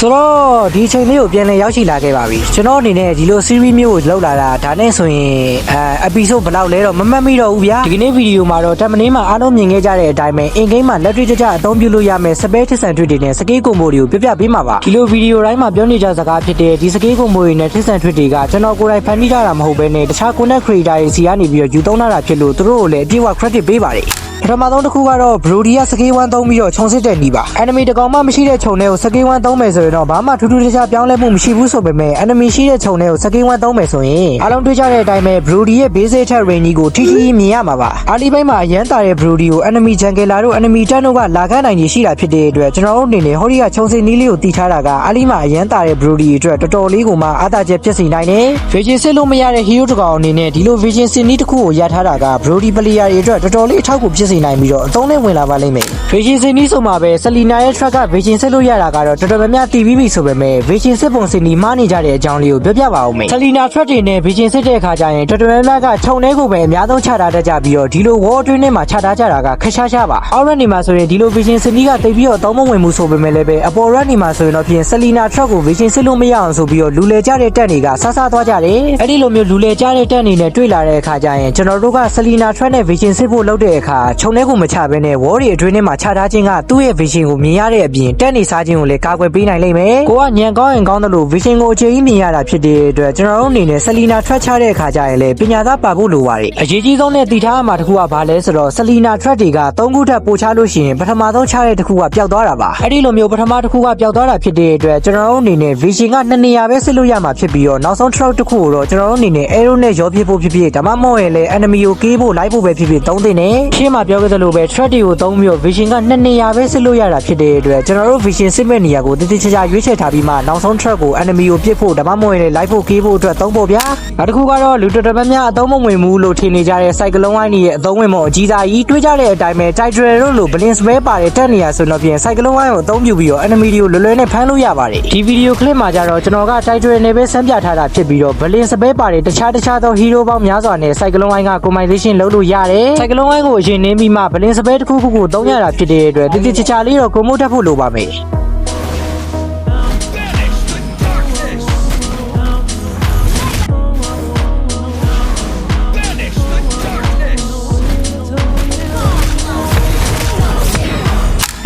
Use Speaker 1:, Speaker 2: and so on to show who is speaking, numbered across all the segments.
Speaker 1: ဆိုတော့ဒီအချိန်လေးကိုပြန်လည်ရောက်ရှိလာခဲ့ပါပြီကျွန်တော်အနေနဲ့ဒီလို series မျိုးကိုလောက်လာတာဒါနဲ့ဆိုရင်အဲ episode ဘယ်လောက်လဲတော့မမှတ်မိတော့ဘူးဗျာဒီကနေ့ဗီဒီယိုမှာတော့တက်မင်းမှာအားလုံးမြင်ခဲ့ကြတဲ့အတိုင်းပဲ in game မှာလက်တွေ့ကြကြအသုံးပြုလို့ရမယ် spare ထစ်ဆန်ထွေတွေနဲ့စကေးကွန်ဘိုတွေကိုပြပြပေးမှာပါဒီလိုဗီဒီယိုတိုင်းမှာပြောနေကြစကားဖြစ်တဲ့ဒီစကေးကွန်ဘိုတွေနဲ့ထစ်ဆန်ထွေတွေကကျွန်တော်ကိုယ်တိုင်ဖန်တီးကြတာမဟုတ်ဘဲနဲ့တခြား content creator တွေစီကနေပြီးတော့ယူသုံးလာတာဖြစ်လို့သူတို့ကိုလည်းအပြည့်အဝ credit ပေးပါတယ်ပထမဆုံးတစ်ခုကတော့ Brody ကစကေးဝမ်းသုံးပြီးတော့ခြုံစစ်တဲ့နီးပါ enemy တကောင်မှမရှိတဲ့ခြုံထဲကိုစကေးဝမ်းသုံးမယ်ဆိုရင်တော့ဘာမှထူးထူးခြားခြားပြောင်းလဲမှုမရှိဘူးဆိုပေမဲ့ enemy ရှိတဲ့ခြုံထဲကိုစကေးဝမ်းသုံးမယ်ဆိုရင်အားလုံးတွေ့ကြတဲ့အတိုင်းပဲ Brody ရဲ့ basic attack range ကိုထိထိမြင်ရမှာပါအားလီပိုင်းမှာအရန်တာတဲ့ Brody ကို enemy jungler တို့ enemy တန်းတို့ကလာခန့်နိုင်ကြီးရှိတာဖြစ်တဲ့အတွက်ကျွန်တော်တို့အနေနဲ့ဟောဒီကခြုံစစ်နီးလေးကိုတီးထားတာကအားလီမှာအရန်တာတဲ့ Brody အတွက်တော်တော်လေးကိုမှအားသာချက်ဖြစ်စေနိုင်တယ် Vision စစ်လို့မရတဲ့ hero တကောင်အနေနဲ့ဒီလို Vision စစ်နီးတစ်ခုကိုရထားတာက Brody player တွေအတွက်တော်တော်လေးအထောက်အကူဖြစ်စေနိုင်ပြီးတော့အသုံးနဲ့ဝင်လာပါလိမ့်မယ် Vision စစ်နီးဆိုမှာပဲ Selina ရဲ့ track က Vision စစ်လို့ရတာကတော့တော်တော်များများတည်ပြီးပြီဆိုပေမဲ့ Vision စစ်ပုံစစ်နီးမှားနေကြတဲ့အကြောင်းလေးကိုပြောပြပါဦးမယ် Selina track တွေနဲ့ Vision စစ်တဲ့အခါကျရင်တော်တော်များများကခြုံထဲကိုပဲအများဆုံးချထားတတ်ကြပြီးတော့ဒီလို wall အတွင်းထဲမှာချထားကြတာကခက်ရှားရှားပါ Outrun နေမှာဆိုရင်ဒီလို Vision စစ်နီးကတိတ်ပြီးတော့အသုံးမဝင်မှုဆိုပေမဲ့လည်းပဲအပေါ် run နေမှာဆိုရင်တော့ပြင် Selina track ကို Vision စစ်လို့မရအောင်ဆိုပြီးတော့လူလေကြတဲ့တက်တွေကဆဆသွားကြတယ်အဲ့ဒီလိုမျိုးလူလေကြတဲ့တက်အနေနဲ့တွေ့လာတဲ့အခါကျရင်ကျွန်တော်တို့က Selina track နဲ့ Vision စစ်ဖို့လုပ်တဲ့အခါခြုံထဲကိုမချဘဲနဲ့ wall တွေအတွင်းထဲမှာချထားခြင်းကသူ့ရဲ့ Vision ကိုမြင်ရတဲ့အပြင်တက်နေစားခြင်းကိုလည်းကာကွယ်ပေးနိုင်လိမ့်မယ်ကိုကညံကောင်းရင်ကောင်းတယ်လို့ Vision ကိုအခြေကြီးမြင်ရတာဖြစ်တဲ့အတွက်ကျွန်တော်တို့အနေနဲ့ Selina track ချတဲ့အခါကျရင်လည်းပညာသားပါဖို့လိုပါတယ်အရေးကြီးဆုံးနဲ့တည်ထားရမှာတစ်ခုကဘာလဲဆိုတော့ Selina track တွေက3ခုထပ်ပို့ချလို့ရှိရင်ပထမဆုံးချတဲ့တစ်ခုကပျောက်သွားတာပါအဲ့ဒီလိုမျိုးပထမတစ်ခုကပျောက်သွားတာဖြစ်တဲ့အတွက်ကျွန်တော်တို့အနေနဲ့ Vision ကနှစ်နေရာပဲစစ်လို့ရမှာဖြစ်ပြီးတော့နောက်ဆုံး track တစ်ခုကိုတော့ကျွန်တော်တို့အနေနဲ့ arrow နဲ့ရောပြဖို့ဖြစ်ဖြစ်ဒါမှမဟုတ်ရင်လည်း enemy ကိုကေးဖို့ live ဖို့ပဲဖြစ်ဖြစ်သုံးသင့်တယ်ရှင်းမှာပြောခဲ့သလိုပဲ track တွေကိုသုံးပြီးတော့ Vision ကနှစ်နေရာပဲစစ်လို့ရတာဖြစ်တဲ့အတွက်ကျွန်တော်တို့ Vision စစ်မဲ့နေရာကိုတည်တည်ချာချာရွေးချယ်ထားပြီးမှနောက်ဆုံး track ကို enemy ကိုပြစ်ဖို့ဒါမှမဟုတ်ရင်လည်း live ဖို့ကေးဖို့အတွက်သုံးဖို့ဗျာနောက်တစ်ခုကတော့လူတော်တော်များများအသုံးမဝင်ဘူးလို့ထင်နေကြတဲ့ cyclone wine ရဲ့အသုံးဝင်မှုအကြီးစားကြီးတွေးကြတဲ့အတိုင်းပဲ title တို့လို blink spell ပါတဲ့တက်နေရဆိုတော့ပြင် cyclone wine ကိုအသုံးပြုပြီးတော့ enemy တွေကိုလွယ်လွယ်နဲ့ဖမ်းလို့ရပါတယ်ဒီဗီဒီယို clip မှာကြတော့ကျွန်တော်က title နဲ့ပဲစမ်းပြထားတာဖြစ်ပြီးတော့ blink spell ပါတဲ့တခြားတခြားသော hero ပေါင်းများစွာနဲ့ cyclone wine က combination လုပ်လို့ရတယ် cyclone wine ကိုအရင်နှင်းပြီးမှ blink spell တစ်ခုခုကိုသုံးရတာဖြစ်တဲ့အတွက်တိတိကျကျလေးတော့ကိုမို့တက်ဖို့လိုပါမယ်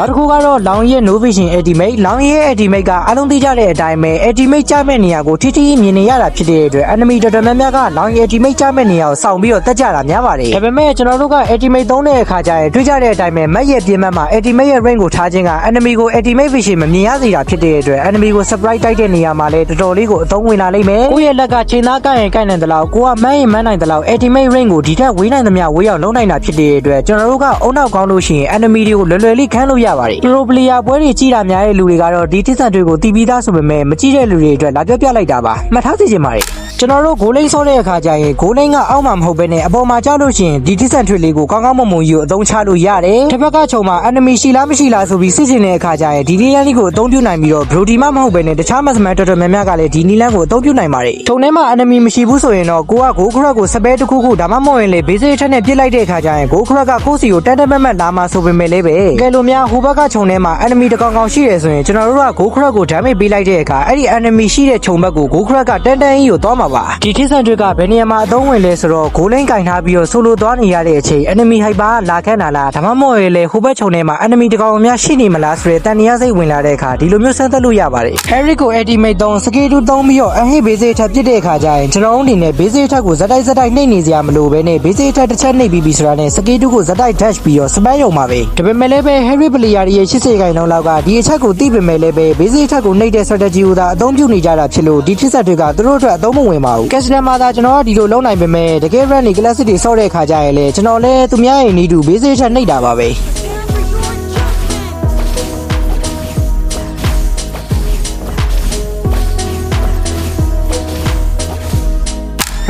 Speaker 1: နောက်တစ်ခုကတော့လောင်ရဲ့ no vision ultimate လောင်ရဲ့ ultimate ကအားလုံးသိကြတဲ့အတိုင်းပဲ ultimate ကျမဲ့နေရာကိုထိထိမြင်နေရတာဖြစ်တဲ့အတွက် enemy တော်တော်များများကလောင်ရဲ့ ultimate ကျမဲ့နေရာကိုစောင့်ပြီးတော့တက်ကြတာများပါတယ်ဒါပေမဲ့ကျွန်တော်တို့က ultimate သုံးတဲ့အခါကျရင်တွေ့ကြတဲ့အတိုင်းပဲ map ရဲ့ပြင်မှတ်မှာ ultimate ရဲ့ range ကိုထားခြင်းက enemy ကို ultimate vision မမြင်ရစေတာဖြစ်တဲ့အတွက် enemy ကို surprise တိုက်တဲ့နေရာမှာလည်းတော်တော်လေးကိုအသုံးဝင်လာလိမ့်မယ်ကိုယ့်ရဲ့လက်ကချိန်သားကိုက်ရင်ကိုက်နိုင်တယ်လို့ကိုကမန်းရင်မန်းနိုင်တယ်လို့ ultimate range ကိုဒီထက်ဝေးနိုင်သမျှဝေးအောင်လုံးနိုင်တာဖြစ်တဲ့အတွက်ကျွန်တော်တို့ကအုံနောက်ကောင်းလို့ရှိရင် enemy တွေကိုလွယ်လွယ်လေးခန်းလို့ရပါတယ် pro player ပွဲတွေကြီးတာများတဲ့လူတွေကတော့ဒီတိစံတွေကိုတီးပြီးသားဆိုပေမဲ့မကြည့်တဲ့လူတွေအတွက်လာပြောပြလိုက်တာပါမှတ်ထားစီခြင်းပါတယ်ကျွန်တော်တို့ဂိုးလိန်ဆောတဲ့အခါကျရင်ဂိုးလိန်ကအောက်မှာမဟုတ်ဘဲနဲ့အပေါ်မှာကျလို့ရှိရင်ဒီတိစံထွေလေးကိုကောင်းကောင်းမွန်မွန်ယူအသုံးချလို့ရတယ်တစ်ဖက်ကချုံမှာ enemy ရှိလားမရှိလားဆိုပြီးစစ်ကျင်တဲ့အခါကျရင်ဒီနီလန်းလေးကိုအသုံးပြုနိုင်ပြီးတော့ brody မမဟုတ်ဘဲနဲ့တခြားမတ်စမန်တော်တော်များများကလည်းဒီနီလန်းကိုအသုံးပြုနိုင်ပါတယ်ထုံထဲမှာ enemy မရှိဘူးဆိုရင်တော့ကိုကဂိုးခရက်ကိုစပဲတစ်ခုခုဒါမှမဟုတ်ရင်လေ basic ထက်နဲ့ပြစ်လိုက်တဲ့အခါကျရင်ဂိုးခရက်ကကိုယ့်စီကိုတန်းတန်းမတ်မတ်လာမှာဆိုပေမဲ့လည်းပဲကဲလို့များဟိုဘက်ကချုံထဲမှာ enemy တကောင်ကောင်ရှိတယ်ဆိုရင်ကျွန်တော်တို့ကဂိုးခရက်ကို damage ပေးလိုက်တဲ့အခါအဲ့ဒီ enemy ရှိတဲ့ချုံဘက်ကိုဂိုးခရက်ကတန်းတန်းကြီးကိုသွားမှာပါဒီထိစံတွေကဘယ်နေရာမှာအသုံးဝင်လဲဆိုတော့ဂိုးလိန်ကင်ထားပြီးတော့ဆိုလိုသွားနေရတဲ့အချိန် enemy hyper လာခန့်လာလားဒါမှမဟုတ်ရင်လေဟိုဘက်ချုံထဲမှာ enemy တကောင်များရှိနေမလားဆိုတဲ့တန်တရားစိတ်ဝင်လာတဲ့အခါဒီလိုမျိုးစမ်းသပ်လို့ရပါတယ် Eric ကို ultimate သုံး skill 2သုံးပြီးတော့အဟိ basic ထပ်ပြစ်တဲ့အခါကျရင်ကျွန်တော်တို့အနေနဲ့ basic ထပ်ကိုဇက်တိုက်ဇက်တိုက်နှိမ့်နေစရာမလိုဘဲနဲ့ basic ထပ်တစ်ချက်နှိမ့်ပြီးပြီဆိုတာနဲ့ skill 2ကိုဇက်တိုက် dash ပြီးတော့စပန်းရုံပါပဲဒါပေမဲ့လည်းပဲ Harry player ရဲ့80ခိုင်နှုန်းလောက်ကဒီအချက်ကိုသိပေမဲ့လည်းပဲ basic ထပ်ကိုနှိမ့်တဲ့ strategy ကိုသာအသုံးပြုနေကြတာဖြစ်လို့ဒီဖြစ်ဆက်တွေကသူတို့အတွက်အသုံးမဝင်ပါဘူး customer မှာသာကျွန်တော်ကဒီလိုလုပ်နိုင်ပေမဲ့တကယ် run နေ classic တွေဆော့တဲ့အခါကျရင်လေကျွန်တော်လည်းသူများရဲ့နေတူ basic ထပ်နှိမ့်တာပါပဲ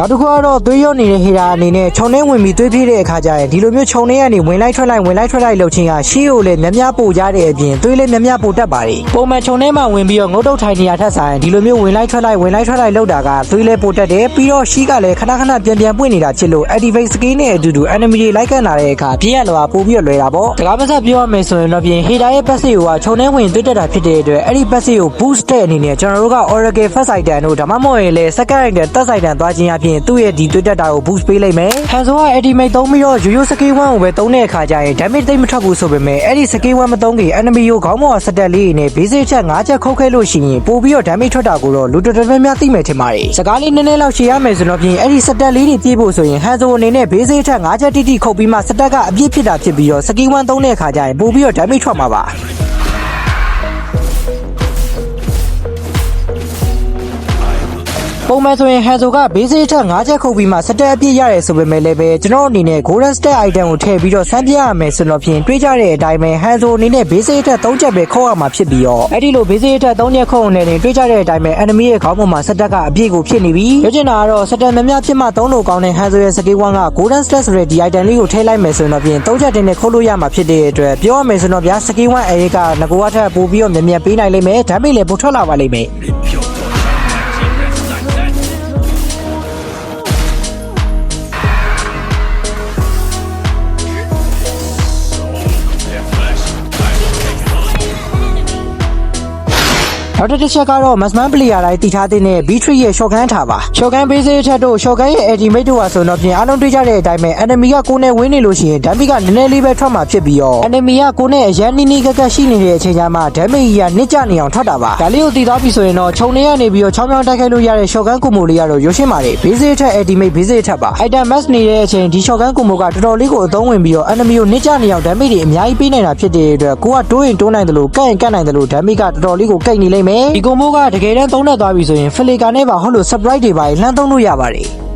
Speaker 1: နနောက်တစ်ခုကတော့သွေးရောနေတဲ့ဟေရာအနေနဲ့ခြုံနှဲဝင်ပြီးသွေးပြေးတဲ့အခါကျရင်ဒီလိုမျိုးခြုံနှဲကနေဝင်လိုက်ထွက်လိုက်ဝင်လိုက်ထွက်လိုက်လုပ်ချင်းကရှေးကိုလည်းများများပို့ကြတဲ့အပြင်သွေးလည်းများများပို့တတ်ပါတယ်ပုံမှန်ခြုံနှဲမှာဝင်ပြီးတော့ငုတ်တုတ်ထိုင်နေရထက်ဆိုင်ဒီလိုမျိုးဝင်လိုက်ထွက်လိုက်ဝင်လိုက်ထွက်လိုက်လုပ်တာကသွေးလည်းပို့တတ်တယ်ပြီးတော့ရှီးကလည်းခဏခဏပြန်ပြန်ပွင့်နေတာဖြစ်လို့ activate skill နဲ့အတူတူ enemy တွေလိုက်ကန်လာတဲ့အခါပြည့်ရလောပို့ပြီးတော့လွယ်တာပေါ့တကားပါဆက်ပြောရမယ်ဆိုရင်တော့ပြင် hater ရဲ့ passive ကခြုံနှဲဝင်သွေးတက်တာဖြစ်တဲ့အတွက်အဲ့ဒီ passive ကို boost တဲ့အနေနဲ့ကျွန်တော်တို့က oracle first item တို့ဒါမှမဟုတ်ရင်လည်း second item third item သွားခြင်းအပြင်သူ့ရဲ့ဒီသွေးတက်တာကို boost ပေးလိုက်မယ်ဟန်ဆိုက ultimate သုံးပြီးတော့ yo-yo skill 1ကိုပဲသုံးတဲ့အခါကျရင် damage သိပ်မထွက်ဘူးဆိုပေမဲ့အဲ့ဒီ skill 1မသုံးခင် enemy ကိုခေါင်းပေါ်ကစတက်လေးနဲ့ basic ချက်၅ချက်ခုတ်ခဲလို့ရှိရင်ပို့ပြီးတော့ damage ထွက်တာကိုတော့လူတော်တော်များများသိမယ်ထင်ပါတယ်စကားလေးနည်းနည်းလောက်ရှင်းရမယ်ဆိုတော့ပြင်အဲ့ဒီစတက်လေးတွေပြေးဖို့ဆိုရင်ဟန်ဆိုအနေနဲ့ basic ချက်၅ချက်တိတိခုတ်ပြီးမှစတက်ကအပြည့်ဖြစ်တာဖြစ်ပြီးတော့ skill 1သုံးတဲ့အခါကျရင်ပို့ပြီးတော့ damage ထွက်မှာပါ ပုံမှန်ဆိုရင်ဟန်ဆိုက basic ထက်၅ချက်ခုတ်ပြီးမှစတက်အပြည့်ရတယ်ဆိုပေမဲ့လည်းပဲကျွန်တော်အနေနဲ့ golden stat item ကိုထည့်ပြီးတော့စမ်းပြရမယ်ဆိုတော့ဖြင့်တွေးကြတဲ့အတိုင်းပဲဟန်ဆိုအနေနဲ့ basic ထက်၃ချက်ပဲခုတ်ရမှာဖြစ်ပြီးတော့အဲ့ဒီလို basic ထက်၃ချက်ခုတ်နေတယ်တွေးကြတဲ့အတိုင်းပဲ enemy ရဲ့ခေါင်းပေါ်မှာစတက်ကအပြည့်ကိုဖြစ်နေပြီပြောချင်တာကတော့စတက်များများဖြစ်မှ၃လို့ကောင်းတဲ့ဟန်ဆိုရဲ့ skill 1က golden stat ဆိုတဲ့ဒီ item လေးကိုထည့်လိုက်မယ်ဆိုတော့ဖြင့်၃ချက်တင်နဲ့ခုတ်လို့ရမှာဖြစ်တဲ့အတွက်ပြောရမယ်ဆိုတော့ဗျာ skill 1 area ကငကိုအထက်ပို့ပြီးတော့မြင်မြန်ပေးနိုင်လိမ့်မယ်ဒါပေမဲ့လည်းပိုထွက်လာပါလိမ့်မယ် နောက်တစ်တစ်ချက်ကတော့ Masman player တိုင်းတည်ထားတဲ့ B3 ရဲ့ shotgun ထားပါ shotgun base ထက်တို့ shotgun ရဲ့ ultimate တို့ဟာဆိုတော့ပြင်အားလုံးတွေ့ကြတဲ့အတိုင်းပဲ enemy ကကိုယ်နဲ့ဝင်းနေလို့ရှိရင် damage ကနည်းနည်းလေးပဲထွက်မှာဖြစ်ပြီးတော့ enemy ကကိုယ်နဲ့အရန်နီးနီးကက်ကက်ရှိနေတဲ့အချိန်ကျမှ damage ကြီးကနစ်ကျနေအောင်ထွက်တာပါဒါလေးကိုတည်သွားပြီဆိုရင်တော့ခြုံနေရနေပြီးတော့ချောင်းချောင်းတိုက်ခိုက်လို့ရတဲ့ shotgun combo လေးကတော့ရွှေရှင်းပါတယ် base ထက် ultimate base ထက်ပါ item max နေတဲ့အချိန်ဒီ shotgun combo ကတော်တော်လေးကိုအသုံးဝင်ပြီးတော့ enemy ကိုနစ်ကျနေအောင် damage တွေအများကြီးပေးနိုင်တာဖြစ်တဲ့အတွက်ကိုကတိုးရင်တိုးနိုင်တယ်လို့ကန့်ရင်ကန့်နိုင်တယ်လို့ damage ကတော်တော်လေးကိုကိတ်နေလိမ့်မယ်ဒီ combo ကတကယ်တမ်းသုံးတတ်သွားပြီဆိုရင် flicker နဲ့ပါဟုတ်လို့ surprise တွေပါလှမ်းသုံးလို့ရပါတယ်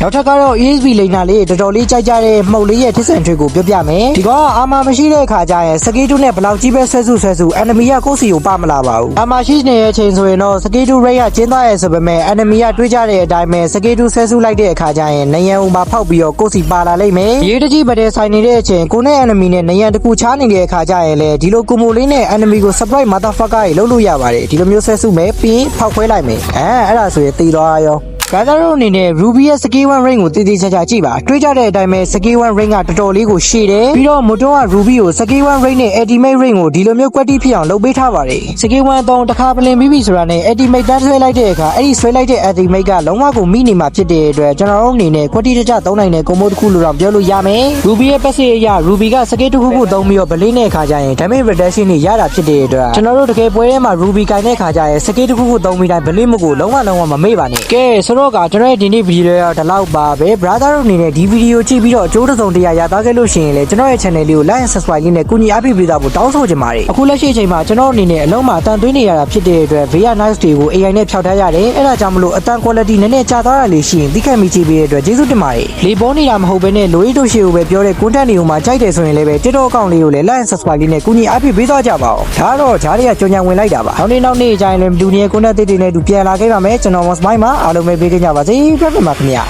Speaker 1: နောက်ထပ်ကတော့ ESP လိန်နာလေးတော်တော်လေးကြိုက်ကြတဲ့မှုတ်လေးရဲ့ထစ်ဆန်ထွေးကိုပြောပြမယ်ဒီကောင်ကအာမာမရှိတဲ့အခါကျရင်စကေးတူးနဲ့ဘလောက်ကြီးပဲဆွဲစုဆွဲစု enemy ကကိုယ့်စီကိုပမလာပါဘူးအာမာရှိနေတဲ့အချိန်ဆိုရင်တော့စကေးတူး rate ကကျင်းသွားရဲဆိုပေမဲ့ enemy ကတွေးကြတဲ့အတိုင်းပဲစကေးတူးဆွဲစုလိုက်တဲ့အခါကျရင်နယံဦးမှာဖောက်ပြီးတော့ကိုယ့်စီပါလာလိမ့်မယ်ရေးတကြီးပတဲ့ဆိုင်နေတဲ့အချိန်ကိုနဲ့ enemy နဲ့နယံတစ်ခုချားနေတဲ့အခါကျရင်လေဒီလိုကွန်မိုလေးနဲ့ enemy ကို surprise motherfucker တွေလုပ်လို့ရပါတယ်ဒီလိုမျိုးဆွဲစုမယ်ပြီးဖောက်ခွဲလိုက်မယ်အဲအဲ့ဒါဆိုရင်တည်သွားရော ဂါဇာတို့အနေနဲ့ Ruby ရဲ့ Skill 1 rank ကိုတည်တည်ချာချာကြည့်ပါတွေးကြတဲ့အတိုင်းပဲ Skill 1 rank ကတော်တော်လေးကိုရှည်တယ်ပြီးတော့မိုတိုက Ruby ကို Skill 1 rank နဲ့ Ultimate rank ကိုဒီလိုမျိုးကွက်တီဖြစ်အောင်လုပ်ပေးထားပါတယ် Skill 1အသုံးတစ်ခါပလင်ပြီးပြီဆိုတာနဲ့ Ultimate တန်းဆွဲလိုက်တဲ့အခါအဲ့ဒီဆွဲလိုက်တဲ့ Ultimate ကလုံးဝကိုမိနေမှာဖြစ်တဲ့အတွက်ကျွန်တော်တို့အနေနဲ့ကွက်တီတကျသုံးနိုင်တဲ့ combo တစ်ခုလို့တော့ပြောလို့ရမယ် Ruby ရဲ့ passive အရ Ruby က Skill တစ်ခုခုသုံးပြီးတော့ဗလင်းတဲ့အခါကျရင် damage reduction တွေရတာဖြစ်တဲ့အတွက်ကျွန်တော်တို့တကယ်ပွဲထဲမှာ Ruby ကင်တဲ့အခါကျရင် Skill တစ်ခုခုသုံးပြီးတိုင်းဗလင်းမကိုလုံးဝလုံးဝမမေ့ပါနဲ့ကဲဆိုတော့ကကျွန်တော်ရဲ့ဒီနေ့ဗီဒီယိုတော့ဒီလောက်ပါပဲ brother တို့အနေနဲ့ဒီဗီဒီယိုကြည့်ပြီးတော့အကျိုးတစ်စုံတရာရသားခဲ့လို့ရှိရင်လည်းကျွန်တော်ရဲ့ channel လေးကို like and subscribe လေးနဲ့ကူညီအားပေးပေးသားဖို့တောင်းဆိုချင်ပါတယ်အခုလက်ရှိအချိန်မှာကျွန်တော်အနေနဲ့အလုံးမှာအတန်သွင်းနေရတာဖြစ်တဲ့အတွက် VIA nice တွေကို AI နဲ့ဖြောက်ထားရတယ်အဲ့ဒါကြောင့်မလို့အတန် quality နည်းနည်းကျသွားတာလေးရှိရင်သိခဲ့မိကြည့်ပေးတဲ့အတွက်ကျေးဇူးတင်ပါတယ်လေပေါ်နေတာမဟုတ်ဘဲနဲ့လိုရီတို့ရှိကိုပဲပြောတဲ့ content တွေကိုမှကြိုက်တယ်ဆိုရင်လည်းပဲ TikTok account လေးကိုလည်း like and subscribe လေးနဲ့ကူညီအားပေးပေးသွားကြပါဦးဒါကတော့ဂျားတွေကကြောင်ညာဝင်လိုက်တာပါနောက်နေ့နောက်နေ့အချိန်လည်းလူနေ content တွေနဲ့တူပြန်လာခဲ့ပါမယ်ကျွန်တော် Moss Mike မှာအားလုံးပဲပေးကြပါစေပြတ်ပြတ်ပါခင်ဗျာ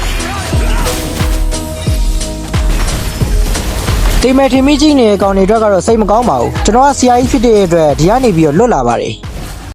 Speaker 1: တိမ်မဲ့ထင်မိကြီးနေတဲ့ကောင်တွေအတွက်ကတော့စိတ်မကောင်းပါဘူးကျွန်တော်က CI ဖြစ်တဲ့အတွက်ဒီကနေပြီးတော့လွတ်လာပါတယ်